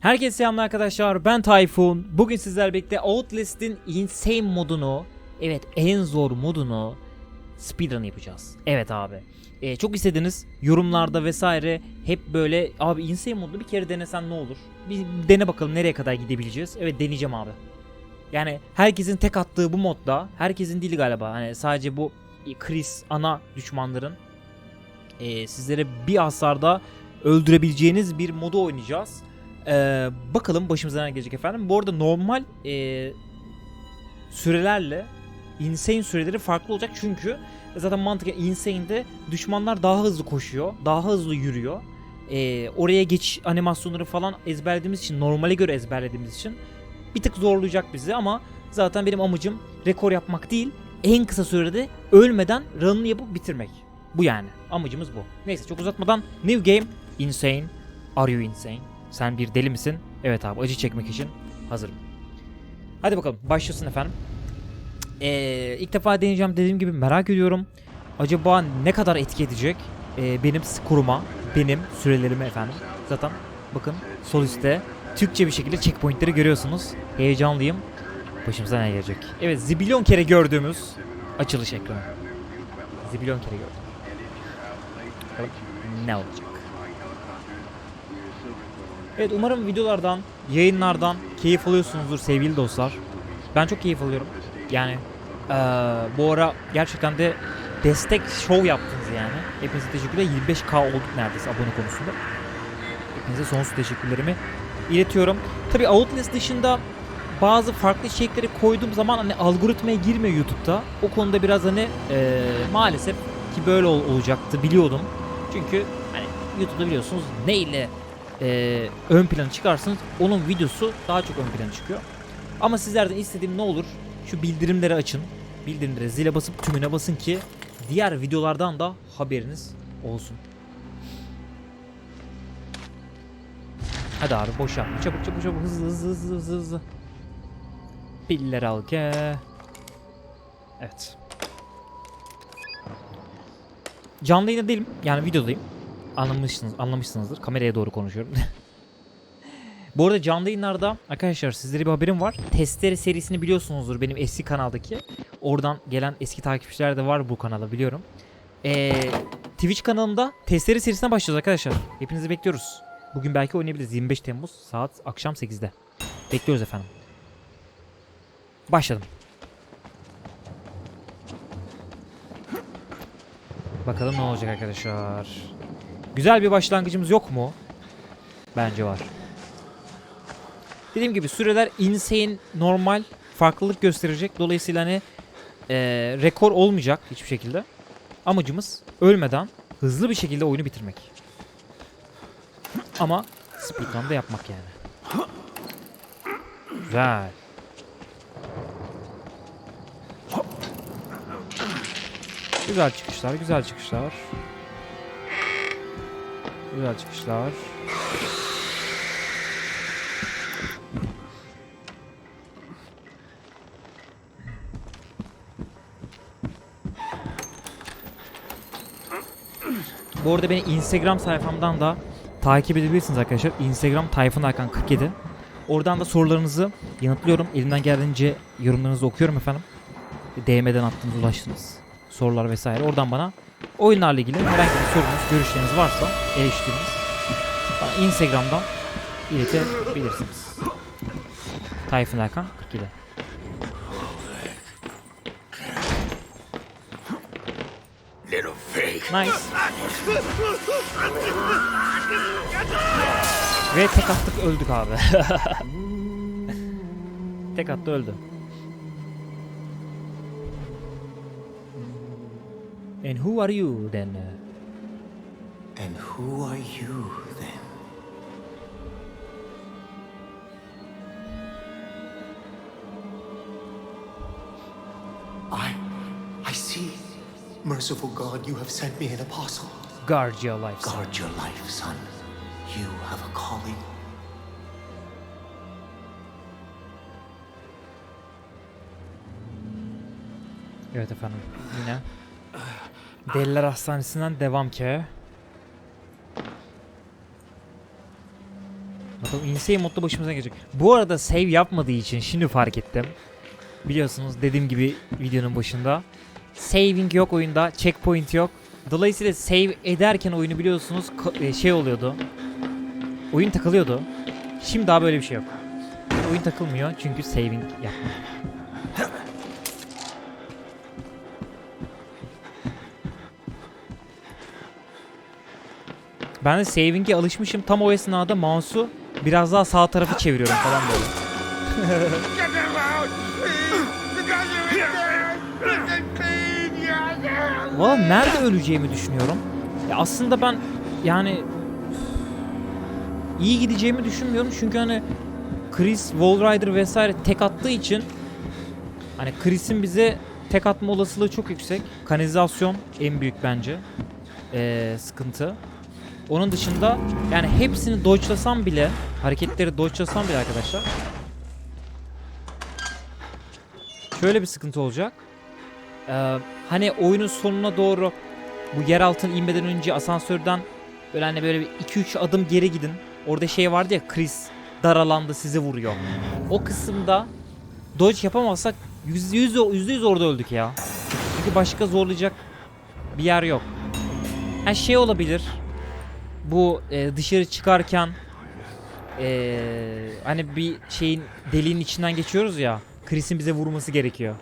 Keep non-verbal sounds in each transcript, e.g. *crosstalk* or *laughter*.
Herkese selamlar arkadaşlar ben Tayfun. Bugün sizlerle birlikte Outlast'in Insane modunu, evet en zor modunu speedrun yapacağız. Evet abi. Ee, çok istediniz yorumlarda vesaire hep böyle abi Insane modunu bir kere denesen ne olur? Bir dene bakalım nereye kadar gidebileceğiz. Evet deneyeceğim abi. Yani herkesin tek attığı bu modda, herkesin değil galiba. Hani sadece bu Chris ana düşmanların e, sizlere bir hasarda öldürebileceğiniz bir modu oynayacağız. Ee, bakalım başımıza ne gelecek efendim. Bu arada normal e, sürelerle insane süreleri farklı olacak çünkü zaten mantıken insane'de düşmanlar daha hızlı koşuyor, daha hızlı yürüyor. Ee, oraya geç animasyonları falan ezberlediğimiz için, normale göre ezberlediğimiz için bir tık zorlayacak bizi ama zaten benim amacım rekor yapmak değil, en kısa sürede ölmeden run'ını yapıp bitirmek. Bu yani. Amacımız bu. Neyse çok uzatmadan New Game Insane. Are you insane? Sen bir deli misin? Evet abi acı çekmek için hazırım. Hadi bakalım başlasın efendim. Ee, ilk defa deneyeceğim dediğim gibi merak ediyorum. Acaba ne kadar etki edecek ee, benim skoruma, benim sürelerime efendim. Zaten bakın sol üstte Türkçe bir şekilde checkpointleri görüyorsunuz. Heyecanlıyım. Başımıza ne gelecek? Evet zibilyon kere gördüğümüz açılış ekranı. Zibilyon kere gördüm. Ne olacak? Evet umarım videolardan, yayınlardan keyif alıyorsunuzdur sevgili dostlar. Ben çok keyif alıyorum. Yani eee, bu ara gerçekten de destek show yaptınız yani. Hepinize teşekkürler. 25k olduk neredeyse abone konusunda. Hepinize sonsuz teşekkürlerimi iletiyorum. Tabi Outlast dışında bazı farklı içerikleri koyduğum zaman hani algoritmaya girmiyor YouTube'da. O konuda biraz hani eee, maalesef ki böyle ol- olacaktı biliyordum. Çünkü hani YouTube'da biliyorsunuz ne ile eee, ön plana çıkarsanız onun videosu daha çok ön plana çıkıyor. Ama sizlerden istediğim ne olur şu bildirimleri açın. Bildirimlere zile basıp tümüne basın ki diğer videolardan da haberiniz olsun. Hadi abi boş yapma. Çabuk çabuk çabuk hızlı hızlı hızlı hızlı hızlı. Piller al ke. Evet. Canlı yayında değilim. Yani videodayım. Anlamışsınız, anlamışsınızdır. Kameraya doğru konuşuyorum. *laughs* Bu arada canlı yayınlarda arkadaşlar sizlere bir haberim var. Testere serisini biliyorsunuzdur benim eski kanaldaki. Oradan gelen eski takipçiler de var bu kanala biliyorum. Ee, Twitch kanalımda testere serisine başlıyoruz arkadaşlar. Hepinizi bekliyoruz. Bugün belki oynayabiliriz. 25 Temmuz saat akşam 8'de. Bekliyoruz efendim. Başladım. Bakalım ne olacak arkadaşlar. Güzel bir başlangıcımız yok mu? Bence var. Dediğim gibi süreler insane, normal, farklılık gösterecek. Dolayısıyla hani eee, rekor olmayacak hiçbir şekilde. Amacımız ölmeden hızlı bir şekilde oyunu bitirmek. Ama speedrun da yapmak yani. Güzel. Güzel çıkışlar, güzel çıkışlar. Güzel çıkışlar. Bu arada beni Instagram sayfamdan da takip edebilirsiniz arkadaşlar. Instagram Tayfun Hakan 47. Oradan da sorularınızı yanıtlıyorum. Elimden geldiğince yorumlarınızı okuyorum efendim. DM'den attığınız ulaştığınız sorular vesaire. Oradan bana oyunlarla ilgili herhangi bir sorunuz, görüşleriniz varsa eleştiriniz bana Instagram'dan iletebilirsiniz. Tayfun Hakan 47. Little fake. Nice. Ve tek attık öldük abi. *laughs* tek attı öldü. And who are you then? Uh? And who are you then? I. I see. Merciful God, you have sent me an apostle. Guard your life. son. Guard your life, son. You have a calling. You're the Evet you Yine. Deliler Hastanesi'nden devam ki. Bakalım insane modda başımıza gelecek. Bu arada save yapmadığı için şimdi fark ettim. Biliyorsunuz dediğim gibi videonun başında. Saving yok oyunda, checkpoint yok. Dolayısıyla save ederken oyunu biliyorsunuz e, şey oluyordu. Oyun takılıyordu. Şimdi daha böyle bir şey yok. Oyun takılmıyor çünkü saving yapma. Ben de saving'e alışmışım. Tam o esnada mouse'u biraz daha sağ tarafı çeviriyorum falan böyle. Valla nerede öleceğimi düşünüyorum. Ya aslında ben yani iyi gideceğimi düşünmüyorum çünkü hani Chris, Wallrider vesaire tek attığı için hani Chris'in bize tek atma olasılığı çok yüksek. Kanalizasyon en büyük bence ee, sıkıntı. Onun dışında yani hepsini dodge'lasam bile hareketleri dodge'lasam bile arkadaşlar şöyle bir sıkıntı olacak. Ee, hani oyunun sonuna doğru bu yer altına inmeden önce asansörden böyle hani böyle bir 2-3 adım geri gidin. Orada şey vardı ya Chris dar alanda sizi vuruyor. O kısımda dodge yapamazsak yüzde yüz, yüzde yüz orada öldük ya. Çünkü başka zorlayacak bir yer yok. Ha şey olabilir. Bu e, dışarı çıkarken e, hani bir şeyin deliğin içinden geçiyoruz ya. Chris'in bize vurması gerekiyor.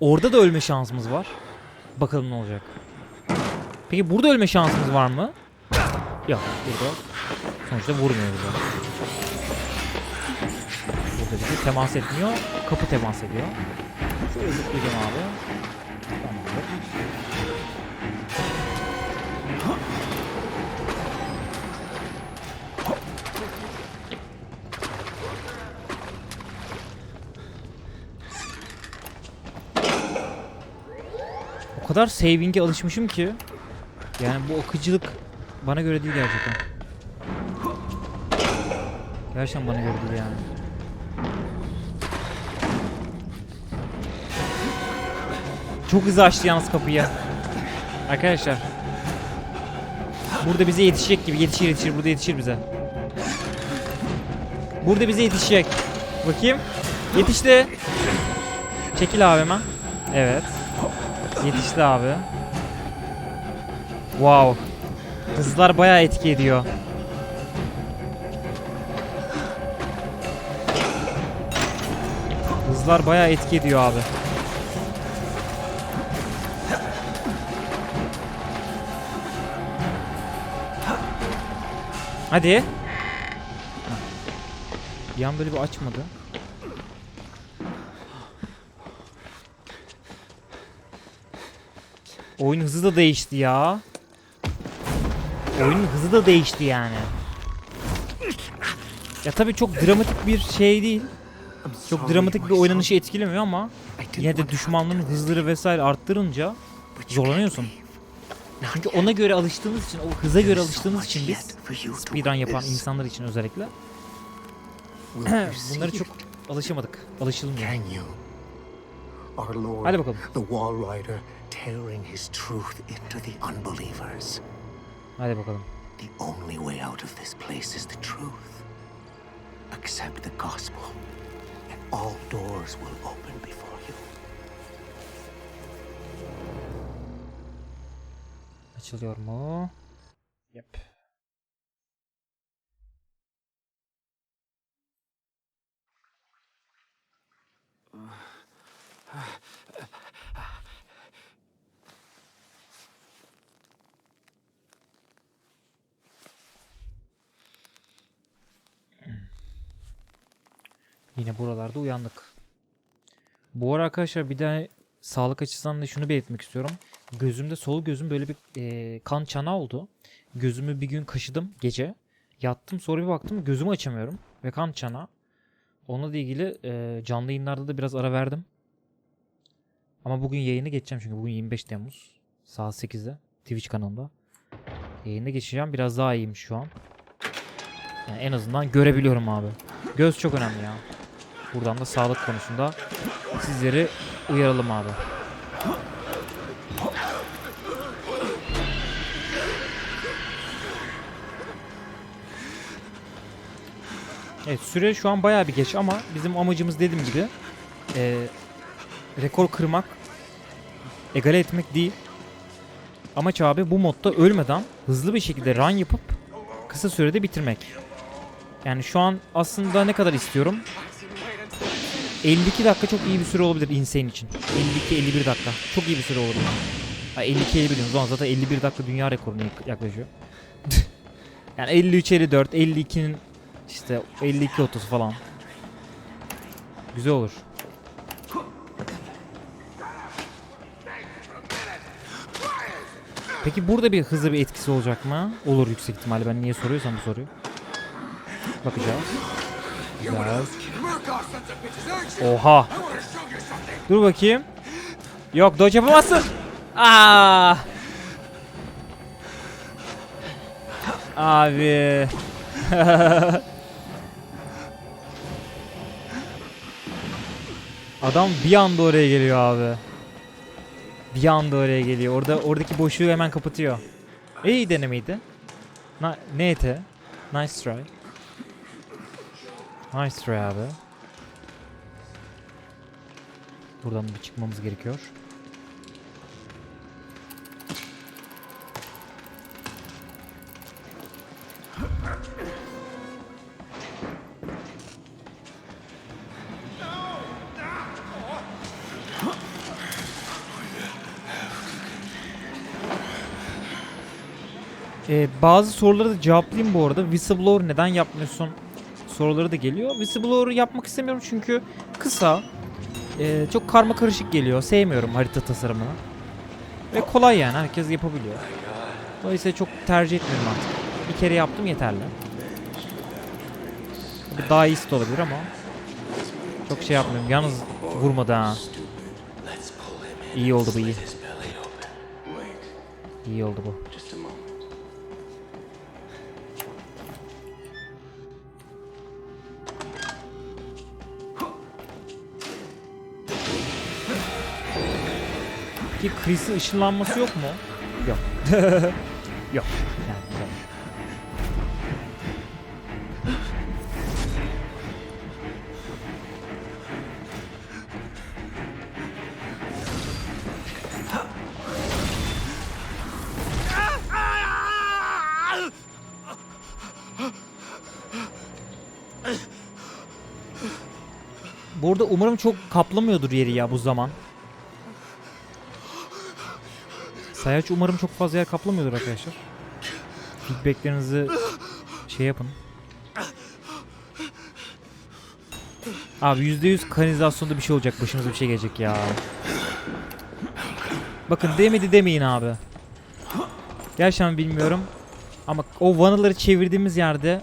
Orada da ölme şansımız var. Bakalım ne olacak. Peki burada ölme şansımız var mı? Yok burada. Sonuçta vurmuyor bize. Burada bize temas etmiyor. Kapı temas ediyor. Şöyle zıplayacağım abi. Kadar saving'e alışmışım ki yani bu akıcılık bana göre değil gerçekten. Gerçekten bana göre değil yani. Çok hızlı açtı yalnız kapıyı. Arkadaşlar. Burada bize yetişecek gibi yetişir yetişir burada yetişir bize. Burada bize yetişecek. Bakayım. Yetişti. Çekil abi hemen. Evet. Yetişti abi. Wow. Hızlar bayağı etki ediyor. Hızlar bayağı etki ediyor abi. Hadi. Bir böyle bir açmadı. Oyun hızı da değişti ya. Oyunun hızı da değişti yani. Ya tabii çok dramatik bir şey değil. Çok dramatik bir oynanışı etkilemiyor ama yine de düşmanların hızları vesaire arttırınca zorlanıyorsun. Çünkü ona göre alıştığımız için, o hıza göre alıştığımız için biz speedrun yapan insanlar için özellikle *clears throat* bunları çok alışamadık. Alışılmıyor. Hadi bakalım. The Wall Rider, tearing his truth into the unbelievers. Hadi bakalım. The only way out of this place is the truth. Accept the gospel, and all doors will open before you. Açılıyor mu? Yep. Yine buralarda uyandık. Bu ara arkadaşlar bir de sağlık açısından da şunu belirtmek istiyorum. Gözümde sol gözüm böyle bir e, kan çanağı oldu. Gözümü bir gün kaşıdım gece. Yattım sonra bir baktım gözümü açamıyorum. Ve kan çanağı. Onunla da ilgili e, canlı yayınlarda da biraz ara verdim. Ama bugün yayını geçeceğim çünkü bugün 25 Temmuz. Saat 8'de Twitch kanalında. Yayında geçeceğim. Biraz daha iyiyim şu an. Yani en azından görebiliyorum abi. Göz çok önemli ya. Buradan da sağlık konusunda sizleri uyaralım abi. Evet süre şu an bayağı bir geç ama bizim amacımız dediğim gibi eee, rekor kırmak, egale etmek değil. Amaç abi bu modda ölmeden hızlı bir şekilde run yapıp kısa sürede bitirmek. Yani şu an aslında ne kadar istiyorum? 52 dakika çok iyi bir süre olabilir Insane için. 52-51 dakika. Çok iyi bir süre olur. Ha 52 51 o zaman zaten 51 dakika dünya rekoruna yak- yaklaşıyor. *laughs* yani 53 54 52'nin işte 52 30 falan. Güzel olur. Peki burada bir hızlı bir etkisi olacak mı? Olur yüksek ihtimalle. Ben niye soruyorsam bu soruyu. Bakacağız. Güzel. Oha. Dur bakayım. Yok dodge yapamazsın. Aa. Abi. *laughs* Adam bir anda oraya geliyor abi. Bir anda oraya geliyor. Orada oradaki boşluğu hemen kapatıyor. İyi denemeydi. Na neydi? Nice try. Nice try abi. Buradan bir çıkmamız gerekiyor. Ee, bazı soruları da cevaplayayım bu arada. Whistleblower neden yapmıyorsun soruları da geliyor. Whistleblower yapmak istemiyorum çünkü kısa, ee, çok karma karışık geliyor. Sevmiyorum harita tasarımını. Ve kolay yani herkes yapabiliyor. Dolayısıyla çok tercih etmiyorum artık. Bir kere yaptım yeterli. Tabii Daha iyisi de olabilir ama çok şey yapmıyorum. Yalnız vurmadı ha. İyi oldu bu iyi. İyi oldu bu. Ki Chris'in ışınlanması yok mu? Yok. yok. *laughs* Yani yok. Burada umarım çok kaplamıyordur yeri ya bu zaman. Sayaç umarım çok fazla yer kaplamıyordur arkadaşlar. Feedbacklerinizi şey yapın. Abi %100 kanalizasyonda bir şey olacak. Başımıza bir şey gelecek ya. Bakın demedi demeyin abi. Gerçekten bilmiyorum. Ama o vanaları çevirdiğimiz yerde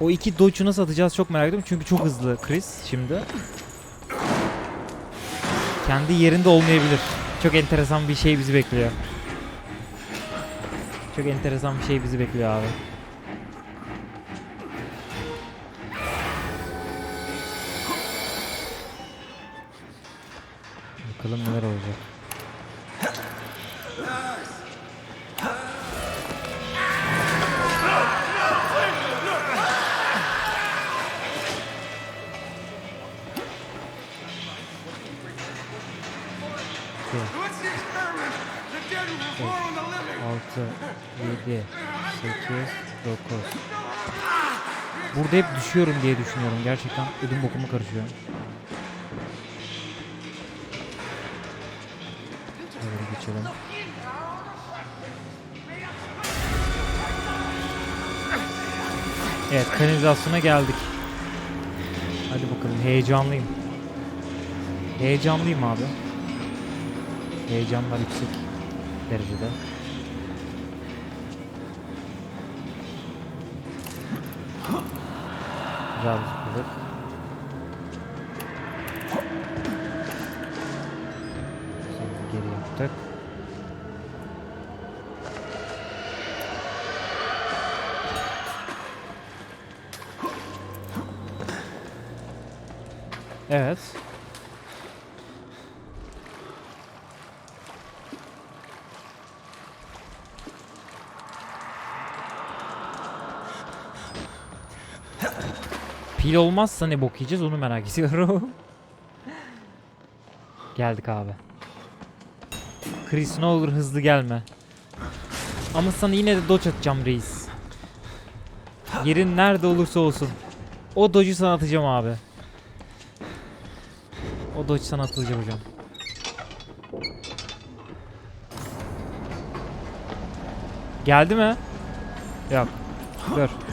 o iki dodge'u nasıl atacağız çok merak ediyorum. Çünkü çok hızlı Chris şimdi. Kendi yerinde olmayabilir. Çok enteresan bir şey bizi bekliyor. Çok enteresan bir şey bizi bekliyor abi. Bakalım neler olacak. 7, 8, 9. Burada hep düşüyorum diye düşünüyorum. Gerçekten ödüm bokumu karışıyor. Şöyle geçelim. Evet kanalizasyona geldik. Hadi bakalım heyecanlıyım. Heyecanlıyım abi. Heyecanlar yüksek derecede. Bir zıpladık. Şimdi geri yaptık. Evet. Pil olmazsa ne bok yiyeceğiz onu merak ediyorum. Geldik abi. Chris ne olur hızlı gelme. Ama sana yine de dodge atacağım reis. Yerin nerede olursa olsun. O dodge'u sana atacağım abi. O dodge sana atılacak hocam. Geldi mi? Yok. Dur.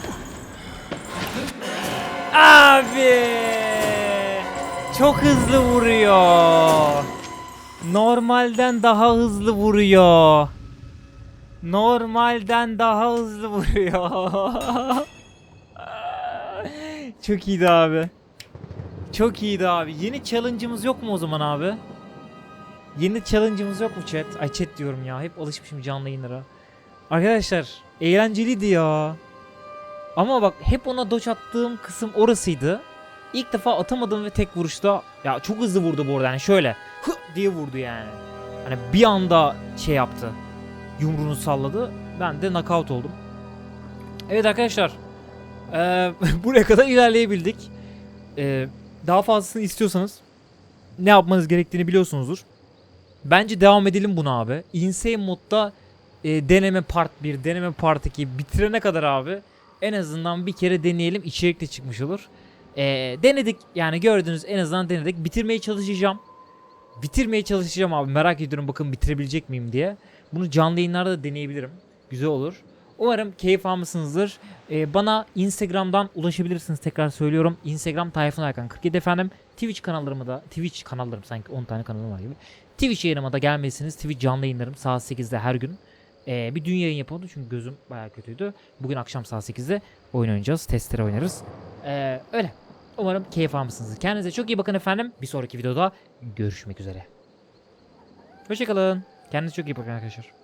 Abi! Çok hızlı vuruyor. Normalden daha hızlı vuruyor. Normalden daha hızlı vuruyor. *laughs* Çok iyiydi abi. Çok iyiydi abi. Yeni challenge'ımız yok mu o zaman abi? Yeni challenge'ımız yok mu chat? Ay chat diyorum ya. Hep alışmışım canlı yayınlara. Arkadaşlar eğlenceliydi ya. Ama bak hep ona dodge attığım kısım orasıydı. İlk defa atamadım ve tek vuruşta ya çok hızlı vurdu bu arada yani şöyle hı diye vurdu yani. Hani bir anda şey yaptı. Yumruğunu salladı. Ben de knockout oldum. Evet arkadaşlar. eee, *laughs* buraya kadar ilerleyebildik. Eee, daha fazlasını istiyorsanız ne yapmanız gerektiğini biliyorsunuzdur. Bence devam edelim buna abi. Insane modda e, deneme part 1, deneme part 2 bitirene kadar abi en azından bir kere deneyelim. İçerik de çıkmış olur. E, denedik yani gördünüz en azından denedik. Bitirmeye çalışacağım. Bitirmeye çalışacağım abi. Merak ediyorum bakın bitirebilecek miyim diye. Bunu canlı yayınlarda da deneyebilirim. Güzel olur. Umarım keyif almışsınızdır. E, bana Instagram'dan ulaşabilirsiniz. Tekrar söylüyorum. Instagram Tayfun Erkan 47 efendim. Twitch kanallarımı da Twitch kanallarım sanki 10 tane kanalım var gibi. Twitch yayınıma da gelmelisiniz. Twitch canlı yayınlarım saat 8'de her gün. Ee, bir dün yayın yapıldı çünkü gözüm bayağı kötüydü. Bugün akşam saat 8'de oyun oynayacağız. Testere oynarız. Ee, öyle. Umarım keyif almışsınızdır. Kendinize çok iyi bakın efendim. Bir sonraki videoda görüşmek üzere. Hoşçakalın. Kendinize çok iyi bakın arkadaşlar.